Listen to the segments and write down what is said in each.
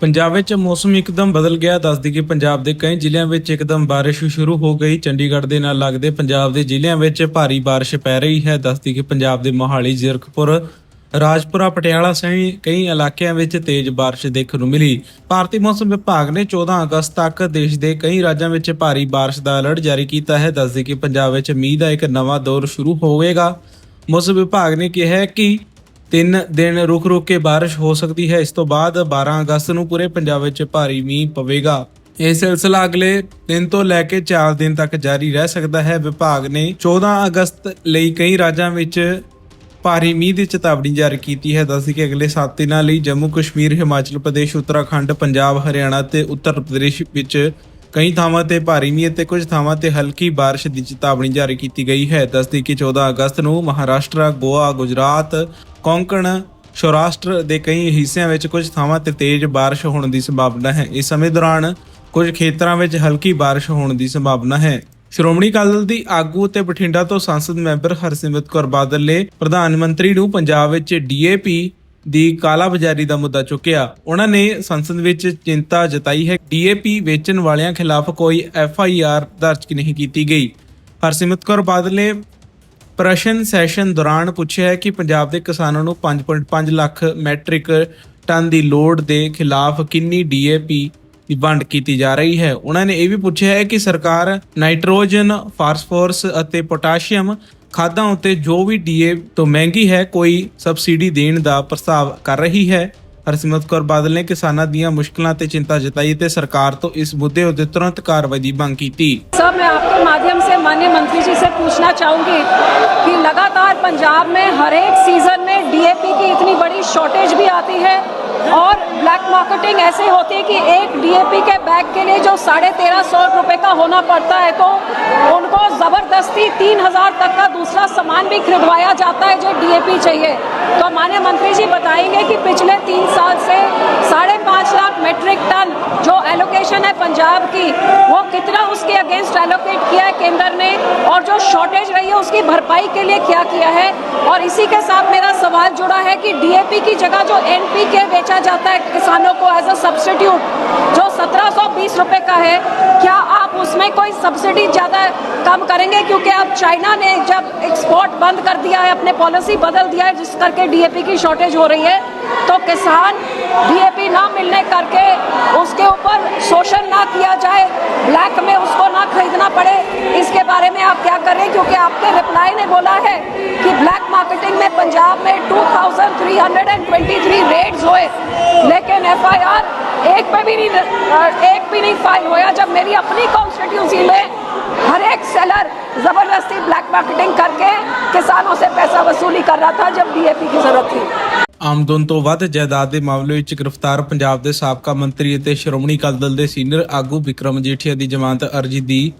ਪੰਜਾਬ ਵਿੱਚ ਮੌਸਮ ਇੱਕਦਮ ਬਦਲ ਗਿਆ। ਦੱਸਦੀ ਕਿ ਪੰਜਾਬ ਦੇ ਕਈ ਜ਼ਿਲ੍ਹਿਆਂ ਵਿੱਚ ਇੱਕਦਮ ਬਾਰਿਸ਼ ਸ਼ੁਰੂ ਹੋ ਗਈ। ਚੰਡੀਗੜ੍ਹ ਦੇ ਨਾਲ ਲੱਗਦੇ ਪੰਜਾਬ ਦੇ ਜ਼ਿਲ੍ਹਿਆਂ ਵਿੱਚ ਭਾਰੀ ਬਾਰਿਸ਼ ਪੈ ਰਹੀ ਹੈ। ਦੱਸਦੀ ਕਿ ਪੰਜਾਬ ਦੇ ਮੋਹਾਲੀ, ਜ਼ੀਰਕਪੁਰ, ਰਾਜਪੁਰਾ, ਪਟਿਆਲਾ ਸਹਿ ਕਈ ਇਲਾਕਿਆਂ ਵਿੱਚ ਤੇਜ਼ ਬਾਰਿਸ਼ ਦੇਖਣ ਨੂੰ ਮਿਲੀ। ਭਾਰਤੀ ਮੌਸਮ ਵਿਭਾਗ ਨੇ 14 ਅਗਸਤ ਤੱਕ ਦੇਸ਼ ਦੇ ਕਈ ਰਾਜਾਂ ਵਿੱਚ ਭਾਰੀ ਬਾਰਿਸ਼ ਦਾ ਅਲਰਟ ਜਾਰੀ ਕੀਤਾ ਹੈ। ਦੱਸਦੀ ਕਿ ਪੰਜਾਬ ਵਿੱਚ ਮੀਂਹ ਦਾ ਇੱਕ ਨਵਾਂ ਦੌਰ ਸ਼ੁਰੂ ਹੋਵੇਗਾ। ਮੌਸਮ ਵਿਭਾਗ ਨੇ ਕਿਹਾ ਹੈ ਕਿ ਤਿੰਨ ਦਿਨ ਰੁਕ ਰੁਕ ਕੇ ਬਾਰਿਸ਼ ਹੋ ਸਕਦੀ ਹੈ। ਇਸ ਤੋਂ ਬਾਅਦ 12 ਅਗਸਤ ਨੂੰ ਪੂਰੇ ਪੰਜਾਬ ਵਿੱਚ ਭਾਰੀ ਮੀਂਹ ਪਵੇਗਾ। ਇਹ ਸਿਲਸਿਲਾ ਅਗਲੇ ਦਿਨ ਤੋਂ ਲੈ ਕੇ 4 ਦਿਨ ਤੱਕ ਜਾਰੀ ਰਹਿ ਸਕਦਾ ਹੈ। ਵਿਭਾਗ ਨੇ 14 ਅਗਸਤ ਲਈ ਕਈ ਰਾਜਾਂ ਵਿੱਚ ਭਾਰੀ ਮੀਂਹ ਦੀ ਚੇਤਾਵਨੀ ਜਾਰੀ ਕੀਤੀ ਹੈ। ਦੱਸਦੀ ਕਿ ਅਗਲੇ 7 ਦਿਨਾਂ ਲਈ ਜੰਮੂ ਕਸ਼ਮੀਰ ਹਿਮਾਚਲ ਪ੍ਰਦੇਸ਼, ਉੱਤਰਾਖੰਡ, ਪੰਜਾਬ, ਹਰਿਆਣਾ ਤੇ ਉੱਤਰ ਪ੍ਰਦੇਸ਼ ਵਿੱਚ ਕਈ ਥਾਵਾਂ ਤੇ ਭਾਰੀ ਮੀਂਹ ਅਤੇ ਕੁਝ ਥਾਵਾਂ ਤੇ ਹਲਕੀ ਬਾਰਿਸ਼ ਦੀ ਚੇਤਾਵਨੀ ਜਾਰੀ ਕੀਤੀ ਗਈ ਹੈ। ਦੱਸਦੀ ਕਿ 14 ਅਗਸਤ ਨੂੰ ਮਹਾਰਾਸ਼ਟਰ, ਗੋਆ, ਗੁਜਰਾਤ, ਕੋਂਕਣ, ਸੌਰਾਸ਼ਟਰ ਦੇ ਕਈ ਹਿੱਸਿਆਂ ਵਿੱਚ ਕੁਝ ਥਾਵਾਂ ਤੇ ਤੇਜ਼ ਬਾਰਿਸ਼ ਹੋਣ ਦੀ ਸੰਭਾਵਨਾ ਹੈ। ਇਸ ਸਮੇਂ ਦੌਰਾਨ ਕੁਝ ਖੇਤਰਾਂ ਵਿੱਚ ਹਲਕੀ ਬਾਰਿਸ਼ ਹੋਣ ਦੀ ਸੰਭਾਵਨਾ ਹੈ। ਸ਼੍ਰੋਮਣੀ ਅਕਾਲੀ ਦਲ ਦੀ ਆਗੂ ਤੇ ਬਠਿੰਡਾ ਤੋਂ ਸੰਸਦ ਮੈਂਬਰ ਹਰਸਿਮਰਤ ਕੌਰ ਬਾਦਲ ਨੇ ਪ੍ਰਧਾਨ ਮੰਤਰੀ ਨੂੰ ਪੰਜਾਬ ਵਿੱਚ ਡੀਏਪੀ ਦੀ ਕਾਲਾਬਾਜ਼ਾਰੀ ਦਾ ਮੁੱਦਾ ਚੁੱਕਿਆ। ਉਹਨਾਂ ਨੇ ਸੰਸਦ ਵਿੱਚ ਚਿੰਤਾ ਜਤਾਈ ਹੈ। ਡੀਏਪੀ ਵੇਚਣ ਵਾਲਿਆਂ ਖਿਲਾਫ ਕੋਈ ਐਫਆਈਆਰ ਦਰਜ ਨਹੀਂ ਕੀਤੀ ਗਈ। ਹਰਸਿਮਰਤ ਕੌਰ ਬਾਦਲ ਨੇ ਪ੍ਰਸ਼ਨ ਸੈਸ਼ਨ ਦੌਰਾਨ ਪੁੱਛਿਆ ਕਿ ਪੰਜਾਬ ਦੇ ਕਿਸਾਨਾਂ ਨੂੰ 5.5 ਲੱਖ ਮੈਟ੍ਰਿਕ ਟਨ ਦੀ ਲੋਡ ਦੇ ਖਿਲਾਫ ਕਿੰਨੀ ਡੀਏਪੀ ਦੀ ਵੰਡ ਕੀਤੀ ਜਾ ਰਹੀ ਹੈ। ਉਹਨਾਂ ਨੇ ਇਹ ਵੀ ਪੁੱਛਿਆ ਹੈ ਕਿ ਸਰਕਾਰ ਨਾਈਟ੍ਰੋਜਨ, ਫਾਸਫੋਰਸ ਅਤੇ ਪੋਟਾਸ਼ੀਅਮ ਖਾਦਾਂ ਉੱਤੇ ਜੋ ਵੀ ਡੀਏ ਤੋਂ ਮਹਿੰਗੀ ਹੈ ਕੋਈ ਸਬਸਿਡੀ ਦੇਣ ਦਾ ਪ੍ਰਸਤਾਵ ਕਰ ਰਹੀ ਹੈ ਹਰਸਿਮਰਤ ਕੌਰ ਬਾਦਲ ਨੇ ਕਿਸਾਨਾਂ ਦੀਆਂ ਮੁਸ਼ਕਲਾਂ ਤੇ ਚਿੰਤਾ ਜਤਾਈ ਤੇ ਸਰਕਾਰ ਤੋਂ ਇਸ ਮੁੱਦੇ ਉੱਤੇ ਤੁਰੰਤ ਕਾਰਵਾਈ ਦੀ ਮੰਗ ਕੀਤੀ सर मैं आपके माध्यम से माननीय मंत्री जी से पूछना चाहूंगी कि लगातार पंजाब में हर एक सीजन में डीएपी की इतनी बड़ी शॉर्टेज भी आती है और ब्लैक मार्केटिंग ऐसे होती है कि एक डीएपी के बैग के लिए जो साढ़े तेरह सौ रुपये का होना पड़ता है तो उनको ज़बरदस्ती तीन हज़ार तक का दूसरा सामान भी खरीदवाया जाता है जो डीएपी चाहिए। तो माननीय मंत्री जी बताएँगे कि पिछले तीन साल से साढ़े पाँच लाख मेट्रिक टन जो एलोकेशन है पंजाब की, वो कितना उसके अगेंस्ट एलोकेट किया है केंद्र ने और जो शॉर्टेज रही है उसकी भरपाई के लिए क्या किया है? और इसी के साथ मेरा सवाल जुड़ा है कि डीएपी की जगह जो एनपीके बेचा जाता है किसानों को एज अ सब्सिट्यूट जो सत्रह सौ बीस रुपये का है, क्या आप उसमें कोई सब्सिडी ज़्यादा कम करेंगे क्योंकि अब चाइना ने जब एक्सपोर्ट बंद कर दिया है, अपने पॉलिसी बदल दिया है, जिस करके डीएपी की शॉर्टेज हो रही है तो किसान डीएपी ना मिलने करके उसके ऊपर शोषण ना किया जाए ब्लैक में उसको ना खरीदना पड़े। इसके बारे में आप क्या करें क्योंकि आपके रिप्लाई ने बोला है कि ब्लैक मार्केटिंग में पंजाब में 2323 रेड्स हुए, लेकिन एफआईआर एक पे भी नहीं, एक भी नहीं फ़ाइल होया। जब मेरी अपनी कॉन्स्टिट्यूंसी में हर एक सेलर जबरदस्ती ब्लैक मार्केटिंग करके किसानों से पैसा वसूली कर रहा था जब डीएपी की जरूरत थी ਆਮਦਨ ਤੋਂ ਵੱਧ ਜਾਇਦਾਦ ਦੇ ਮਾਮਲੇ ਵਿੱਚ ਗ੍ਰਿਫਤਾਰ ਪੰਜਾਬ ਦੇ ਸਾਬਕਾ ਮੰਤਰੀ ਅਤੇ ਸ਼੍ਰੋਮਣੀ ਅਕਾਲੀ ਦਲ ਦੇ ਸੀਨੀਅਰ ਆਗੂ ਵਿਕਰਮ ਜੇਠੀਆ ਦੀ ਜ਼ਮਾਨਤ ਅਰਜ਼ੀ ਦੀ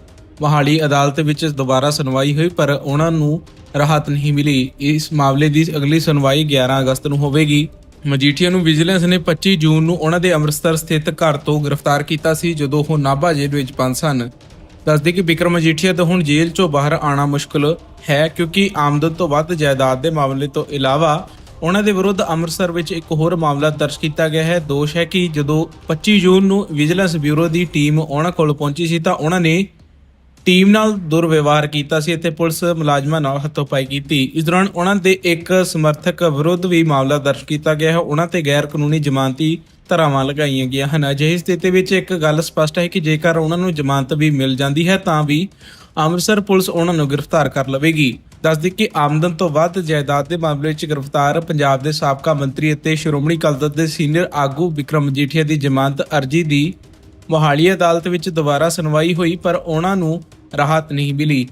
ਮਹਾਲੀ ਅਦਾਲਤ ਵਿੱਚ ਦੁਬਾਰਾ ਸੁਣਵਾਈ ਹੋਈ ਪਰ ਉਹਨਾਂ ਨੂੰ ਰਾਹਤ ਨਹੀਂ ਮਿਲੀ ਇਸ ਮਾਮਲੇ ਦੀ ਅਗਲੀ ਸੁਣਵਾਈ 11 ਅਗਸਤ ਨੂੰ ਹੋਵੇਗੀ ਮਜੀਠੀਆ ਨੂੰ ਵਿਜੀਲੈਂਸ ਨੇ 25 ਜੂਨ ਨੂੰ ਉਹਨਾਂ ਦੇ ਅੰਮ੍ਰਿਤਸਰ ਸਥਿਤ ਘਰ ਤੋਂ ਗ੍ਰਿਫਤਾਰ ਕੀਤਾ ਸੀ ਜਦੋਂ ਉਹ ਨਾਭਾ ਜੇਲ੍ਹ ਵਿੱਚ ਬੰਦ ਸਨ ਦੱਸਦੇ ਕਿ ਵਿਕਰਮ ਮਜੀਠੀਆ ਤੋਂ ਹੁਣ ਜੇਲ੍ਹ ਚੋਂ ਬਾਹਰ ਆਉਣਾ ਮੁਸ਼ਕਲ ਹੈ ਕਿਉਂਕਿ ਆਮਦਨ ਤੋਂ ਵੱਧ ਜਾਇਦਾਦ ਦੇ ਮਾਮਲੇ ਤੋਂ ਇਲਾਵਾ ਉਹਨਾਂ ਦੇ ਵਿਰੁੱਧ ਅੰਮ੍ਰਿਤਸਰ ਵਿੱਚ ਇੱਕ ਹੋਰ ਮਾਮਲਾ ਦਰਜ ਕੀਤਾ ਗਿਆ ਹੈ। ਦੋਸ਼ ਹੈ ਕਿ ਜਦੋਂ 25 ਜੂਨ ਨੂੰ ਵਿਜੀਲੈਂਸ ਬਿਊਰੋ ਦੀ ਟੀਮ ਉਹਨਾਂ ਕੋਲ ਪਹੁੰਚੀ ਸੀ ਤਾਂ ਉਹਨਾਂ ਨੇ ਟੀਮ ਨਾਲ ਦੁਰਵਿਵਹਾਰ ਕੀਤਾ ਸੀ ਅਤੇ ਪੁਲਿਸ ਮੁਲਾਜ਼ਮਾਂ ਨਾਲ ਹੱਥੋਂਪਾਈ ਕੀਤੀ। ਇਸ ਦੌਰਾਨ ਉਹਨਾਂ ਦੇ ਇੱਕ ਸਮਰਥਕ ਵਿਰੁੱਧ ਵੀ ਮਾਮਲਾ ਦਰਜ ਕੀਤਾ ਗਿਆ ਹੈ। ਉਹਨਾਂ ਤੇ ਗੈਰ ਕਾਨੂੰਨੀ ਜ਼ਮਾਨਤੀ ਧਾਰਾਵਾਂ ਲਗਾਈਆਂ ਗਈਆਂ ਹਨ। ਅਜਿਹੀ ਸਥਿਤੀ ਵਿੱਚ ਇੱਕ ਗੱਲ ਸਪਸ਼ਟ ਹੈ ਕਿ ਜੇਕਰ ਉਹਨਾਂ ਨੂੰ ਜ਼ਮਾਨਤ ਵੀ ਮਿਲ ਜਾਂਦੀ ਹੈ, ਤਾਂ ਵੀ ਅੰਮ੍ਰਿਤਸਰ ਪੁਲਿਸ ਉਹਨਾਂ ਨੂੰ ਗ੍ਰਿਫਤਾਰ ਕਰ ਲਵੇਗੀ। ਦੱਸਦੀ ਕਿ ਆਮਦਨ ਤੋਂ ਵੱਧ ਜਾਇਦਾਦ ਦੇ ਮਾਮਲੇ ਵਿੱਚ ਗ੍ਰਿਫਤਾਰ ਪੰਜਾਬ ਦੇ ਸਾਬਕਾ ਮੰਤਰੀ ਅਤੇ ਸ਼੍ਰੋਮਣੀ ਅਕਾਲੀ ਦਲ ਦੇ ਸੀਨੀਅਰ ਆਗੂ ਵਿਕਰਮ ਮਜੀਠੀਆ ਦੀ ਜ਼ਮਾਨਤ ਅਰਜ਼ੀ ਦੀ ਮੋਹਾਲੀ ਅਦਾਲਤ ਵਿੱਚ ਦੁਬਾਰਾ ਸੁਣਵਾਈ ਹੋਈ, ਪਰ ਉਹਨਾਂ ਨੂੰ ਰਾਹਤ ਨਹੀਂ ਮਿਲੀ।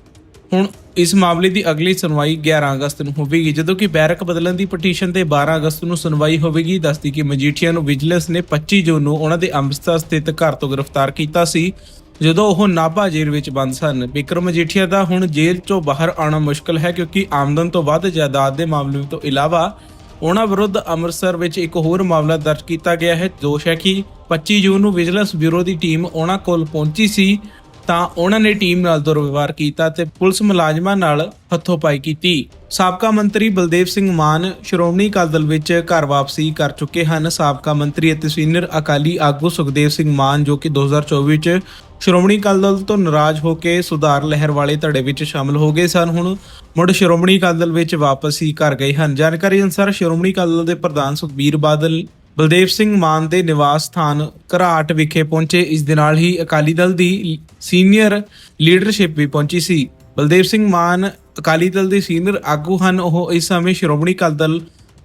ਹੁਣ ਇਸ ਮਾਮਲੇ ਦੀ ਅਗਲੀ ਸੁਣਵਾਈ 11 ਅਗਸਤ ਨੂੰ ਹੋਵੇਗੀ। ਜਦੋਂ ਕਿ ਬੈਰਕ ਬਦਲਣ ਦੀ ਪਟੀਸ਼ਨ ਤੇ 12 ਅਗਸਤ ਨੂੰ ਸੁਣਵਾਈ ਹੋਵੇਗੀ। ਦੱਸਦੀ ਕਿ ਮਜੀਠੀਆ ਨੂੰ ਵਿਜੀਲੈਂਸ ਨੇ 25 ਜੂਨ ਨੂੰ ਉਹਨਾਂ ਦੇ ਅੰਮ੍ਰਿਤਸਰ ਸਥਿਤ ਘਰ ਤੋਂ ਗ੍ਰਿਫਤਾਰ ਕੀਤਾ ਸੀ। ਜਦੋਂ ਉਹ ਨਾਭਾ ਜੇਲ੍ਹ ਵਿੱਚ ਬੰਦ ਸਨ। ਵਿਕਰਮ ਮਜੀਠੀਆ ਦਾ ਹੁਣ ਜੇਲ੍ਹ ਤੋਂ ਬਾਹਰ ਆਉਣਾ ਮੁਸ਼ਕਲ ਹੈ ਕਿਉਂਕਿ ਆਮਦਨ ਤੋਂ ਵੱਧ ਜਾਇਦਾਦ ਦੇ ਮਾਮਲੇ ਤੋਂ ਇਲਾਵਾ ਉਹਨਾਂ ਵਿਰੁੱਧ ਅੰਮ੍ਰਿਤਸਰ ਵਿੱਚ ਇੱਕ ਹੋਰ ਮਾਮਲਾ ਦਰਜ ਕੀਤਾ ਗਿਆ ਹੈ। ਦੋਸ਼ ਹੈ ਕਿ 25 ਜੂਨ ਨੂੰ ਵਿਜੀਲੈਂਸ ਬਿਊਰੋ ਦੀ ਟੀਮ ਉਹਨਾਂ ਕੋਲ ਪਹੁੰਚੀ ਸੀ। ਤਾਂ ਉਹਨਾਂ ਨੇ ਟੀਮ ਨਾਲ ਦੁਰਵਿਵਹਾਰ ਕੀਤਾ ਤੇ ਪੁਲਿਸ ਮੁਲਾਜ਼ਮਾਂ ਨਾਲ ਹੱਥੋਪਾਈ ਕੀਤੀ। ਸਾਬਕਾ ਮੰਤਰੀ ਬਲਦੇਵ ਸਿੰਘ ਮਾਨ ਸ਼੍ਰੋਮਣੀ ਅਕਾਲੀ ਦਲ ਵਿੱਚ ਘਰ ਵਾਪਸੀ ਕਰ ਚੁੱਕੇ ਹਨ। ਸਾਬਕਾ ਮੰਤਰੀ ਅਤੇ ਸੀਨੀਅਰ ਅਕਾਲੀ ਆਗੂ ਸੁਖਦੇਵ ਸਿੰਘ ਮਾਨ ਜੋ ਕਿ 2024 ਵਿੱਚ ਸ਼੍ਰੋਮਣੀ ਅਕਾਲੀ ਦਲ ਤੋਂ ਨਾਰਾਜ਼ ਹੋ ਕੇ ਸੁਧਾਰ ਲਹਿਰ ਵਾਲੇ ਧੜੇ ਵਿੱਚ ਸ਼ਾਮਲ ਹੋ ਗਏ ਸਨ। ਹੁਣ ਮੁੜ ਸ਼੍ਰੋਮਣੀ ਅਕਾਲੀ ਦਲ ਵਿੱਚ ਵਾਪਸ ਹੀ ਕਰ ਗਏ ਹਨ। ਜਾਣਕਾਰੀ ਅਨੁਸਾਰ ਸ਼੍ਰੋਮਣੀ ਅਕਾਲੀ ਦਲ ਦੇ ਪ੍ਰਧਾਨ ਸੁਖਬੀਰ ਬਾਦਲ ਬਲਦੇਵ ਸਿੰਘ ਮਾਨ ਦੇ ਨਿਵਾਸ ਸਥਾਨ ਘਰਾਟ ਵਿਖੇ ਪਹੁੰਚੇ। ਇਸ ਦੇ ਨਾਲ ਹੀ ਅਕਾਲੀ ਦਲ ਦੀ ਸੀਨੀਅਰ ਲੀਡਰਸ਼ਿਪ ਵੀ ਪਹੁੰਚੀ ਸੀ। ਬਲਦੇਵ ਸਿੰਘ ਮਾਨ ਅਕਾਲੀ ਦਲ ਦੇ ਸੀਨੀਅਰ ਆਗੂ ਹਨ। ਉਹ ਇਸ ਸਮੇਂ ਸ਼੍ਰੋਮਣੀ ਅਕਾਲੀ ਦਲ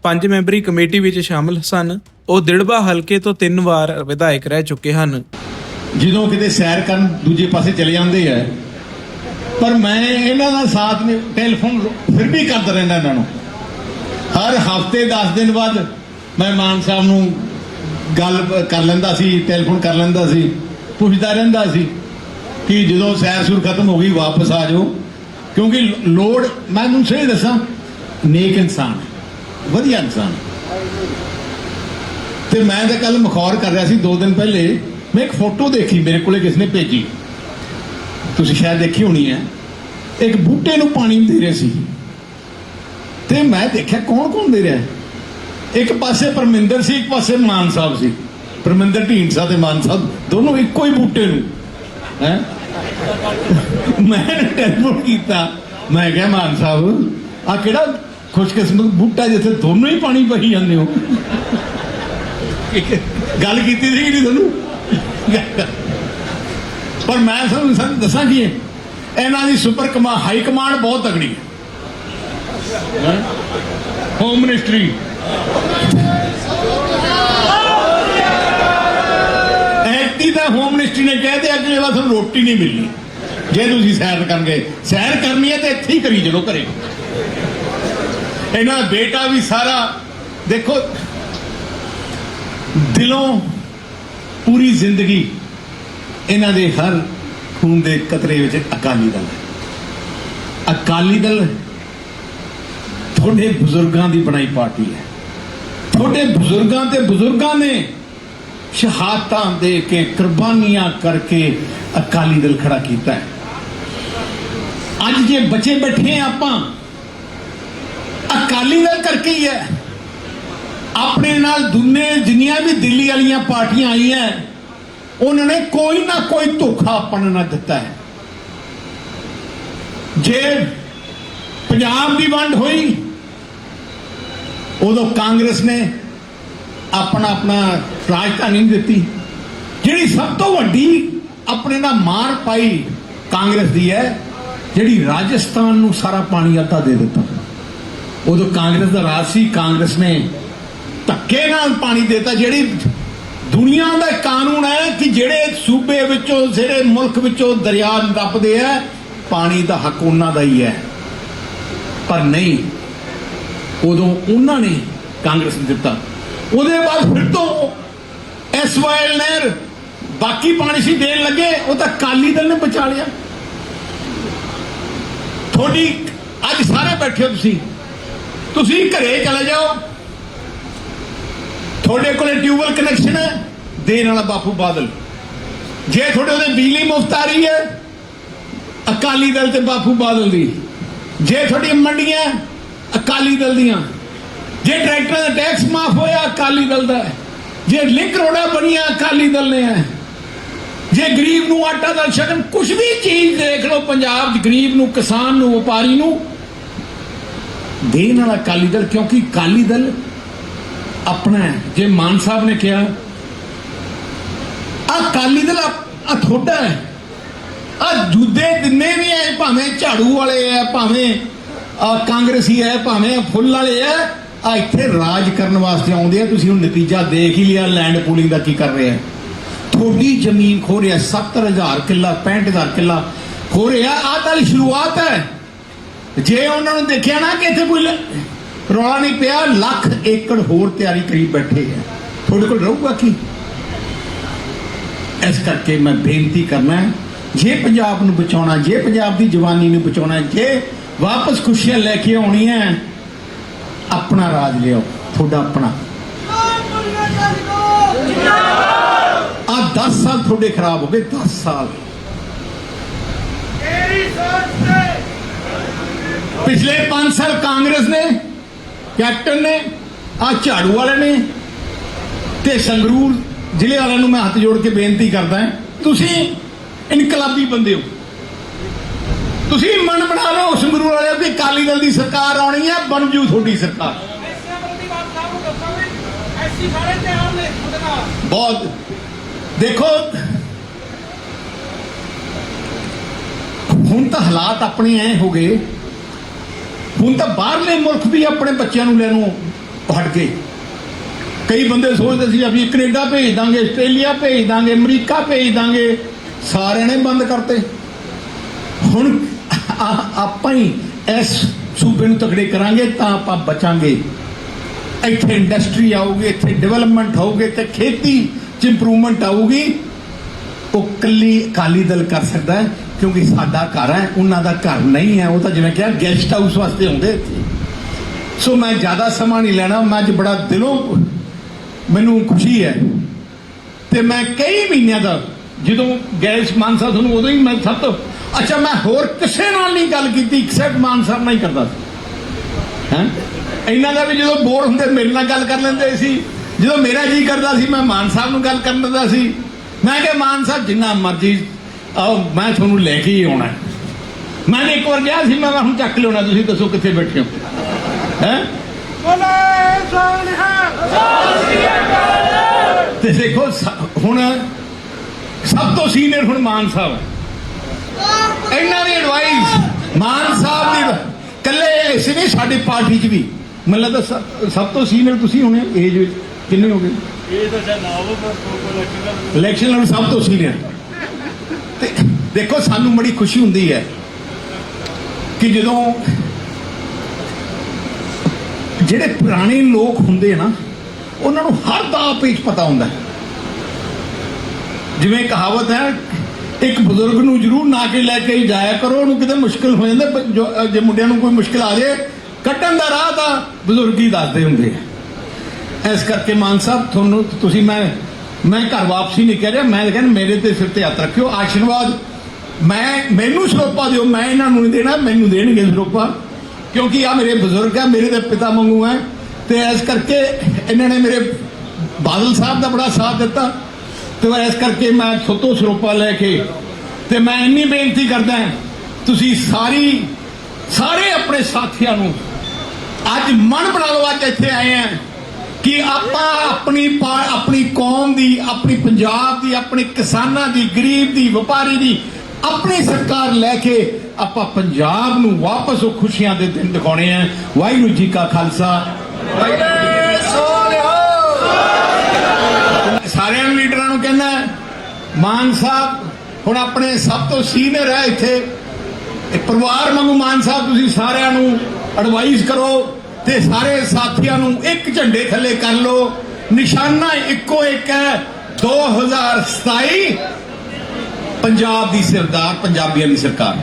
ਪੰਜ ਮੈਂਬਰੀ ਕਮੇਟੀ ਵਿੱਚ ਸ਼ਾਮਲ ਸਨ। ਉਹ ਦਿੜਬਾ ਹਲਕੇ ਤੋਂ ਤਿੰਨ ਵਾਰ ਵਿਧਾਇਕ ਰਹਿ ਚੁੱਕੇ ਹਨ। ਜਦੋਂ ਕਿਤੇ ਸੈਰ ਕਰਨ ਦੂਜੇ ਪਾਸੇ ਚਲੇ ਜਾਂਦੇ ਆ, ਪਰ ਮੈਂ ਇਹਨਾਂ ਦਾ ਸਾਥ ਨਹੀਂ, ਟੈਲੀਫੋਨ ਫਿਰ ਵੀ ਕਰਦਾ ਰਹਿੰਦਾ ਇਹਨਾਂ ਨੂੰ। ਹਰ ਹਫ਼ਤੇ 10 ਦਿਨ ਬਾਅਦ ਮੈਂ ਮਾਨ ਸਾਹਿਬ ਨੂੰ ਗੱਲ ਕਰ ਲੈਂਦਾ ਸੀ ਟੈਲੀਫੋਨ ਕਰ ਲੈਂਦਾ ਸੀ, ਪੁੱਛਦਾ ਰਹਿੰਦਾ ਸੀ ਕਿ ਜਦੋਂ ਸੈਰ ਸੁਰ ਖਤਮ ਹੋ ਗਈ, ਵਾਪਸ ਆ ਜਾਓ। ਕਿਉਂਕਿ ਲੋੜ, ਮੈਂ ਤੁਹਾਨੂੰ ਸਹੀ ਦੱਸਾਂ, ਨੇਕ ਇਨਸਾਨ ਵਧੀਆ ਇਨਸਾਨ ਤੇ ਮੈਂ ਤਾਂ ਕੱਲ ਮਖੌਰ ਕਰ ਰਿਹਾ ਸੀ 2 ਦਿਨ ਪਹਿਲੇ, ਮੈਂ ਇੱਕ ਫੋਟੋ ਦੇਖੀ, ਮੇਰੇ ਕੋਲੇ ਕਿਸ ਨੇ ਭੇਜੀ। ਤੁਸੀਂ ਸ਼ਾਇਦ ਦੇਖੀ ਹੋਣੀ ਹੈ। ਇੱਕ ਬੂਟੇ ਨੂੰ ਪਾਣੀ ਦੇ ਰਿਹਾ ਸੀ। ਤੇ ਮੈਂ ਦੇਖਿਆ ਕੌਣ ਕੌਣ ਦੇ ਰਿਹਾ ਹੈ? ਇੱਕ ਪਾਸੇ ਪਰਮਿੰਦਰ ਸੀ, ਇੱਕ ਪਾਸੇ ਮਾਨ ਸਾਹਿਬ ਸੀ। ਪਰਮਿੰਦਰ ਢੀਂਡਸਾ ਤੇ ਮਾਨ ਸਾਹਿਬ, ਦੋਨੋਂ ਇੱਕੋ ਹੀ ਬੂਟੇ ਨੂੰ। ਹੈ? ਮੈਂ ਟੈਲੀਫੋਨ ਕੀਤਾ। ਮੈਂ ਕਿਹਾ, ਮਾਨ ਸਾਹਿਬ ਆ ਕਿਹੜਾ ਖੁਸ਼ਕਿਸਮਤ ਬੂਟਾ ਜਿੱਥੇ ਦੋਨੋਂ ਹੀ ਪਾਣੀ ਪਹੀ ਜਾਂਦੇ ਹੋ? ਇੱਕ ਗੱਲ ਕੀਤੀ ਸੀ ਨਹੀਂ ਤੁਹਾਨੂੰ? ਪਰ ਮੈਂ ਤੁਹਾਨੂੰ ਸਾਨੂੰ ਦੱਸਾਂ ਕੀ ਹੈ? ਇਹਨਾਂ ਦੀ ਸੁਪਰ ਕਮਾ, ਹਾਈ ਕਮਾਂਡ ਬਹੁਤ ਤਗੜੀ ਹੈ। ਹੋਮ ਮਿਨਿਸਟਰੀ ਐਕਟੀ ਦਾ ਹੋਮ ਮਿਨਿਸਟਰੀ ਨੇ ਕਹਿ ਦਿਆ ਕਿ ਇਹਦਾ ਤੁਹਾਨੂੰ ਰੋਟੀ ਨਹੀਂ ਮਿਲਣੀ। ਜੇ ਤੁਸੀਂ ਸੈਰ ਕਰਨ ਗਏ ਸੈਰ ਕਰਨੀ ਹੈ ਤੇ ਇੱਥੇ ਹੀ ਕਰੀ ਜਦੋਂ ਘਰੇ। ਇਹਨਾਂ ਬੇਟਾ ਵੀ ਸਾਰਾ, ਦੇਖੋ, ਦਿਲੋਂ ਪੂਰੀ ਜ਼ਿੰਦਗੀ ਇਹਨਾਂ ਦੇ ਹਰ ਖੂਨ ਦੇ ਕਤਰੇ ਵਿੱਚ ਅਕਾਲੀ ਦਲ ਹੈ। ਅਕਾਲੀ ਦਲ ਤੁਹਾਡੇ ਬਜ਼ੁਰਗਾਂ ਦੀ ਬਣਾਈ ਪਾਰਟੀ ਹੈ। ਤੁਹਾਡੇ ਬਜ਼ੁਰਗਾਂ ਤੇ ਬਜ਼ੁਰਗਾਂ ਨੇ ਸ਼ਹਾਦਤਾਂ ਦੇ ਕੇ ਕੁਰਬਾਨੀਆਂ ਕਰਕੇ ਅਕਾਲੀ ਦਲ ਖੜਾ ਕੀਤਾ ਹੈ। ਅੱਜ ਜੇ ਬਚੇ ਬੈਠੇ ਹਾਂ ਆਪਾਂ, ਅਕਾਲੀ ਦਲ ਕਰਕੇ ਹੀ ਹੈ। ਆਪਣੇ ਨਾਲ ਦੁਨੇ ਜਿੰਨੀਆਂ ਵੀ ਦਿੱਲੀ ਵਾਲੀਆਂ ਪਾਰਟੀਆਂ ਆਈਆਂ, ਉਹਨਾਂ ਨੇ ਕੋਈ ਨਾ ਕੋਈ ਧੋਖਾ ਆਪਾਂ ਨੂੰ ਨਾ ਦਿੱਤਾ ਹੈ। ਜੇ ਪੰਜਾਬ ਦੀ ਵੰਡ ਹੋਈ, ਉਦੋਂ ਕਾਂਗਰਸ ਨੇ ਆਪਣਾ ਆਪਣਾ ਰਾਜਧਾਨੀ ਨਹੀਂ ਦਿੱਤੀ। ਜਿਹੜੀ ਸਭ ਤੋਂ ਵੱਡੀ ਆਪਣੇ ਨਾਲ ਮਾਰ ਪਾਈ ਕਾਂਗਰਸ ਦੀ ਹੈ, ਜਿਹੜੀ ਰਾਜਸਥਾਨ ਨੂੰ ਸਾਰਾ ਪਾਣੀ ਅੱਧਾ ਦੇ ਦਿੱਤਾ। ਉਦੋਂ ਕਾਂਗਰਸ ਦਾ ਰਾਜ ਸੀ, ਕਾਂਗਰਸ ਨੇ ਧੱਕੇ ਨਾਲ ਪਾਣੀ ਦੇਤਾ। ਜਿਹੜੀ ਦੁਨੀਆ ਦਾ ਕਾਨੂੰਨ ਹੈ ਕਿ ਜਿਹੜੇ ਸੂਬੇ ਵਿੱਚੋਂ, ਜਿਹੜੇ ਮੁਲਕ ਵਿੱਚੋਂ ਦਰਿਆ ਨੱਪਦੇ ਆ, ਪਾਣੀ ਦਾ ਹੱਕ ਉਹਨਾਂ ਦਾ ਹੀ ਹੈ। ਪਰ ਨਹੀਂ, ਉਦੋਂ ਉਹਨਾਂ ਨੇ ਕਾਂਗਰਸ ਨੂੰ ਦਿੱਤਾ। ਉਹਦੇ ਬਾਅਦ ਫਿਰ ਤੋਂ ਐਸ ਐਸਵਾਈਐਲ ਨਹਿਰ, ਬਾਕੀ ਪਾਣੀ ਸੀ ਦੇਣ ਲੱਗੇ, ਉਹ ਤਾਂ ਕਾਲੀ ਦਲ ਨੇ ਬਚਾ ਲਿਆ। ਤੁਹਾਡੀ, ਅੱਜ ਸਾਰੇ ਬੈਠੇ ਹੋ ਤੁਸੀਂ। ਤੁਸੀਂ ਘਰੇ ਚਲੇ ਜਾਓ। ਤੁਹਾਡੇ ਕੋਲੇ ਟਿਊਬਲ ਕਨੈਕਸ਼ਨ ਹੈ, ਦੇਣ ਵਾਲਾ ਬਾਪੂ ਬਾਦਲ। ਜੇ ਤੁਹਾਡੇ ਉਹਦੇ ਬਿਜਲੀ ਮੁਫਤ ਆ ਰਹੀ ਹੈ, ਅਕਾਲੀ ਦਲ ਤੇ ਬਾਪੂ ਬਾਦਲ ਦੀ। ਜੇ ਤੁਹਾਡੀ ਮੰਡੀਆਂ, ਅਕਾਲੀ ਦਲ ਦੀਆਂ। ਜੇ ਟਰੈਕਟਰਾਂ ਦਾ ਟੈਕਸ ਮਾਫ ਹੋਇਆ, ਅਕਾਲੀ ਦਲ ਦਾ ਜੇ ਲਿੰਕ ਰੋਡਾਂ ਬਣੀਆਂ, ਅਕਾਲੀ ਦਲ ਨੇ ਹੈ। ਜੇ ਗਰੀਬ ਨੂੰ ਆਟਾ ਦਾ ਸ਼ਗਨ ਕੁਝ ਵੀ ਚੀਜ਼ ਦੇਖ ਲਓ, ਪੰਜਾਬ 'ਚ ਗਰੀਬ ਨੂੰ, ਕਿਸਾਨ ਨੂੰ, ਵਪਾਰੀ ਨੂੰ, ਦੇਣ ਵਾਲਾ ਅਕਾਲੀ ਦਲ, ਕਿਉਂਕਿ ਅਕਾਲੀ ਦਲ ਆਪਣਾ ਹੈ। ਜੇ ਮਾਨ ਸਾਹਿਬ ਨੇ ਕਿਹਾ ਆ ਅਕਾਲੀ ਦਲ ਆ ਥੋੜਾ ਹੈ। ਆ ਦੂਜੇ ਦਿਨੇ ਵੀ ਐ ਭਾਵੇਂ ਝਾੜੂ ਵਾਲੇ ਐ ਭਾਵੇਂ ਕਾਂਗਰਸੀ ਐ ਭਾਵੇਂ ਫੁੱਲ ਵਾਲੇ ਐ ਆ ਇੱਥੇ ਰਾਜ ਕਰਨ ਵਾਸਤੇ ਆਉਂਦੇ ਆ, ਤੁਸੀਂ ਹੁਣ ਨਤੀਜਾ ਦੇਖ ਹੀ ਲਿਆ ਲੈਂਡ ਪੂਲਿੰਗ ਦਾ ਕੀ ਕਰ ਰਿਹਾ ਥੋੜੀ ਜ਼ਮੀਨ ਖੋ ਰਿਹਾ 70000 ਕਿੱਲਾ 65000 ਕਿੱਲਾ ਖੋ ਰਿਹਾ ਆ ਤਾਂ ਸ਼ੁਰੂਆਤ ਹੈ। ਜੇ ਉਹਨਾਂ ਨੂੰ ਦੇਖਿਆ ਨਾ ਕਿ ਇੱਥੇ ਕੋਈ ਲ- ਰੌਲਾ ਨਹੀਂ ਪਿਆ, ਲੱਖ ਏਕੜ ਹੋਰ ਤਿਆਰੀ ਕਰੀ ਬੈਠੇ ਆ। ਤੁਹਾਡੇ ਕੋਲ ਰਹੂਗਾ ਕੀ? ਇਸ ਕਰਕੇ ਮੈਂ ਬੇਨਤੀ ਕਰਨਾ ਜੇ ਪੰਜਾਬ ਨੂੰ ਬਚਾਉਣਾ, ਜੇ ਪੰਜਾਬ ਦੀ ਜਵਾਨੀ ਨੂੰ ਬਚਾਉਣਾ ਜੇ ਵਾਪਸ ਖੁਸ਼ੀਆਂ ਲੈ ਕੇ ਆਉਣੀਆਂ ਆਪਣਾ ਰਾਜ ਲਿਆਓ, ਤੁਹਾਡਾ ਆਪਣਾ। ਆ 10 ਸਾਲ ਤੁਹਾਡੇ ਖਰਾਬ ਹੋ ਗਏ 10 ਸਾਲ। ਪਿਛਲੇ 5 ਸਾਲ ਕਾਂਗਰਸ ਨੇ, ਕੈਪਟਨ ਨੇ ਆ ਝਾੜੂ ਵਾਲੇ ਨੇ ਤੇ ਸੰਗਰੂਰ ਜ਼ਿਲ੍ਹੇ ਵਾਲਿਆਂ ਨੂੰ ਮੈਂ ਹੱਥ ਜੋੜ ਕੇ ਬੇਨਤੀ ਕਰਦਾ ਤੁਸੀਂ ਇਨਕਲਾਬੀ ਬੰਦੇ ਹੋ। ਤੁਸੀਂ ਮਨ ਬਣਾ ਲਓ ਸੰਗਰੂਰ ਵਾਲਿਆਂ ਦੀ, ਅਕਾਲੀ ਦਲ ਦੀ ਸਰਕਾਰ ਆਉਣੀ ਹੈ ਬਣ ਜੂ ਤੁਹਾਡੀ ਸਰਕਾਰ। ਬਹੁਤ ਦੇਖੋ, ਹੁਣ ਤਾਂ ਹਾਲਾਤ ਆਪਣੇ ਐ ਹੋ ਗਏ। ਹੁਣ ਤਾਂ ਬਾਹਰਲੇ ਮੁਲਕ ਵੀ ਆਪਣੇ ਬੱਚਿਆਂ ਨੂੰ ਲੈਣੋਂ ਹਟ ਗਏ। ਕਈ ਬੰਦੇ ਸੋਚਦੇ ਸੀ, ਅਸੀਂ ਕੈਨੇਡਾ ਭੇਜ ਦਾਂਗੇ, ਆਸਟ੍ਰੇਲੀਆ ਭੇਜ ਦਾਂਗੇ, ਅਮਰੀਕਾ ਭੇਜ ਦਾਂਗੇ, ਸਾਰਿਆਂ ਨੇ ਬੰਦ ਕਰਤੇ। ਹੁਣ ਆਪਾਂ ਹੀ ਇਸ ਸੂਬੇ ਨੂੰ ਤਕੜੇ ਕਰਾਂਗੇ ਤਾਂ ਆਪਾਂ ਬਚਾਂਗੇ। ਇੱਥੇ ਇੰਡਸਟਰੀ ਆਊਗੀ, ਇੱਥੇ ਡਿਵੈਲਪਮੈਂਟ ਹੋਊਗੀ ਤੇ ਖੇਤੀ ਚ ਇੰਪਰੂਵਮੈਂਟ ਆਊਗੀ। ਉਹ ਕੱਲੀ ਅਕਾਲੀ ਦਲ ਕਰ ਸਕਦਾ ਹੈ, ਕਿਉਂਕਿ ਸਾਡਾ ਘਰ ਹੈ, ਉਹਨਾਂ ਦਾ ਘਰ ਨਹੀਂ ਹੈ। ਉਹ ਤਾਂ ਜਿਵੇਂ ਕਿਹਾ ਗੈਸਟ ਹਾਊਸ ਵਾਸਤੇ ਹੁੰਦੇ ਇੱਥੇ। ਸੋ ਮੈਂ ਜ਼ਿਆਦਾ ਸਮਾਂ ਨਹੀਂ ਲੈਣਾ, ਮੈਂ ਅੱਜ ਬੜਾ ਦਿਲੋਂ ਮੈਨੂੰ ਖੁਸ਼ੀ ਹੈ। ਤੇ ਮੈਂ ਕਈ ਮਹੀਨਿਆਂ ਦਾ ਜਦੋਂ ਗੈਸ ਮਾਨਸਾ ਤੁਹਾਨੂੰ ਉਦੋਂ ਹੀ ਮੈਂ ਸਭ ਤੋਂ ਅੱਛਾ ਮੈਂ ਹੋਰ ਕਿਸੇ ਨਾਲ ਨਹੀਂ ਗੱਲ ਕੀਤੀ ਐਕਸੈਪਟ ਮਾਨ ਸਾਹਿਬ ਨਾਲ ਹੀ ਕਰਦਾ ਸੀ। ਹੈਂ? ਇਹਨਾਂ ਦਾ ਵੀ ਜਦੋਂ ਬੋਰ ਹੁੰਦੇ ਮੇਰੇ ਨਾਲ ਗੱਲ ਕਰ ਲੈਂਦੇ ਸੀ। ਜਦੋਂ ਮੇਰਾ ਜੀ ਕਰਦਾ ਸੀ ਮੈਂ ਮਾਨ ਸਾਹਿਬ ਨੂੰ ਗੱਲ ਕਰਨ ਦਿੰਦਾ ਸੀ। ਮੈਂ ਕਿਹਾ ਮਾਨ ਸਾਹਿਬ ਜਿੰਨਾ ਮਰਜ਼ੀ ਆਓ ਮੈਂ ਤੁਹਾਨੂੰ ਲੈ ਕੇ ਹੀ ਆਉਣਾ। ਮੈਂ ਇੱਕ ਵਾਰ ਗਿਆ ਸੀ ਮੈਂ ਹੁਣ ਚੱਕ ਲਿਆਉਣਾ ਤੁਸੀਂ ਦੱਸੋ ਕਿੱਥੇ ਬੈਠੇ ਹੋ? ਹੈ? ਤੇ ਦੇਖੋ ਹੁਣ ਸਭ ਤੋਂ ਸੀਨੀਅਰ ਹੁਣ ਮਾਨ ਸਾਹਿਬ ਹੈ। ਇਹਨਾਂ ਦੀ ਐਡਵਾਈਸ ਮਾਨ ਸਾਹਿਬ ਦੀ ਕੱਲੇ ਇਸ ਨਹੀਂ ਸਾਡੀ ਪਾਰਟੀ 'ਚ ਵੀ। ਮੈਨੂੰ ਲੱਗਦਾ ਸਭ ਤੋਂ ਸੀਨੀਅਰ ਤੁਸੀਂ ਹੋਣੇ ਏਜ ਵਿੱਚ। ਕਿੰਨੇ ਹੋ ਗਏ? ਇਹ ਤਾਂ ਇਲੈਕਸ਼ਨ ਨਾਲ ਸਭ ਤੋਂ ਸੀਨੀਅਰ ਤੇ ਦੇਖੋ ਸਾਨੂੰ ਬੜੀ ਖੁਸ਼ੀ ਹੁੰਦੀ ਹੈ ਕਿ ਜਦੋਂ ਜਿਹੜੇ ਪੁਰਾਣੇ ਲੋਕ ਹੁੰਦੇ ਨਾ ਉਹਨਾਂ ਨੂੰ ਹਰ ਦਾ ਪੇਚ ਪਤਾ ਹੁੰਦਾ। ਜਿਵੇਂ ਕਹਾਵਤ ਹੈ ਇੱਕ ਬਜ਼ੁਰਗ ਨੂੰ ਜ਼ਰੂਰ ਨਾ ਕੇ ਲੈ ਕੇ ਜਾਇਆ ਕਰੋ, ਉਹਨੂੰ ਕਿਤੇ ਮੁਸ਼ਕਲ ਹੋ ਜਾਂਦਾ ਜੋ- ਜੇ ਮੁੰਡਿਆਂ ਨੂੰ ਕੋਈ ਮੁਸ਼ਕਲ ਆ ਜਾਏ ਕੱਟਣ ਦਾ ਰਾਹ ਤਾਂ ਬਜ਼ੁਰਗ ਹੀ ਦੱਸਦੇ ਹੁੰਦੇ ਆ। ਇਸ ਕਰਕੇ ਮਾਨ ਸਾਹਿਬ, ਤੁਹਾਨੂੰ, ਤੁਸੀਂ ਮੈਂ ਮੈਂ ਘਰ ਵਾਪਸੀ ਨਹੀਂ ਕਹਿ ਰਿਹਾ, ਮੈਂ ਕਹਿੰਦਾ ਮੇਰੇ ਤੇ ਸਿਰ ਤੇ ਹੱਥ ਰੱਖਿਓ, ਆਸ਼ੀਰਵਾਦ। ਮੈਂ, ਮੈਨੂੰ ਸਰੋਪਾ ਦਿਓ, ਮੈਂ ਇਹਨਾਂ ਨੂੰ ਨਹੀਂ ਦੇਣਾ, ਮੈਨੂੰ ਦੇਣਗੇ ਸਰੋਪਾ। ਕਿਉਂਕਿ ਆ ਮੇਰੇ ਬਜ਼ੁਰਗ ਆ, ਮੇਰੇ ਦੇ ਪਿਤਾ ਵਾਂਗੂ ਹੈ ਤੇ ਇਸ ਕਰਕੇ ਇਹਨਾਂ ਨੇ ਮੇਰੇ ਬਾਦਲ ਸਾਹਿਬ ਦਾ ਬੜਾ ਸਾਥ ਦਿੱਤਾ। ਤੇ ਇਸ ਕਰਕੇ ਮੈਂ ਛੋਟੋ ਸਰੋਪਾ ਲੈ ਕੇ ਤੇ ਮੈਂ ਇੰਨੀ ਬੇਨਤੀ ਕਰਦਾ ਤੁਸੀਂ ਸਾਰੀ, ਸਾਰੇ ਆਪਣੇ ਸਾਥੀਆਂ ਨੂੰ ਅੱਜ ਮਨ ਬਣਾ ਲਓ, ਅੱਜ ਇੱਥੇ ਆਏ ਆ ਕਿ ਆਪਾਂ ਆਪਣੀ ਆਪਣੀ ਕੌਮ ਦੀ, ਆਪਣੀ ਪੰਜਾਬ ਦੀ, ਆਪਣੇ ਕਿਸਾਨਾਂ ਦੀ, ਗਰੀਬ ਦੀ, ਵਪਾਰੀ ਦੀ, ਆਪਣੀ ਸਰਕਾਰ ਲੈ ਕੇ ਆਪਾਂ ਪੰਜਾਬ ਨੂੰ ਵਾਪਸ ਉਹ ਖੁਸ਼ੀਆਂ ਦੇ ਦਿਨ ਦਿਖਾਉਣੇ ਆ। ਵਾਹਿਗੁਰੂ ਜੀ ਕਾ ਖਾਲਸਾ। ਵਾਹਿਗੁਰੂ ਜੀ ਕੀ ਫਤਿਹ। ਸਾਰਿਆਂ ਨੂੰ ਲੀਡਰਾਂ ਨੂੰ ਕਹਿੰਦਾ ਮਾਨ ਸਾਹਿਬ, ਹੁਣ ਆਪਣੇ ਸਭ ਤੋਂ ਸੀਨੀਅਰ ਹੈ ਇੱਥੇ। ਇਹ ਪਰਿਵਾਰ ਵਾਂਗੂ ਮਾਨ ਸਾਹਿਬ, ਤੁਸੀਂ ਸਾਰਿਆਂ ਨੂੰ ਐਡਵਾਈਸ ਕਰੋ ਤੇ ਸਾਰੇ ਸਾਥੀਆਂ ਨੂੰ ਇੱਕ ਝੰਡੇ ਥੱਲੇ ਕਰ ਲਓ। ਨਿਸ਼ਾਨਾ ਇੱਕੋ ਇੱਕ ਹੈ 2027 ਪੰਜਾਬ ਦੀ ਸਰਦਾਰ, ਪੰਜਾਬੀਆਂ ਦੀ ਸਰਕਾਰ।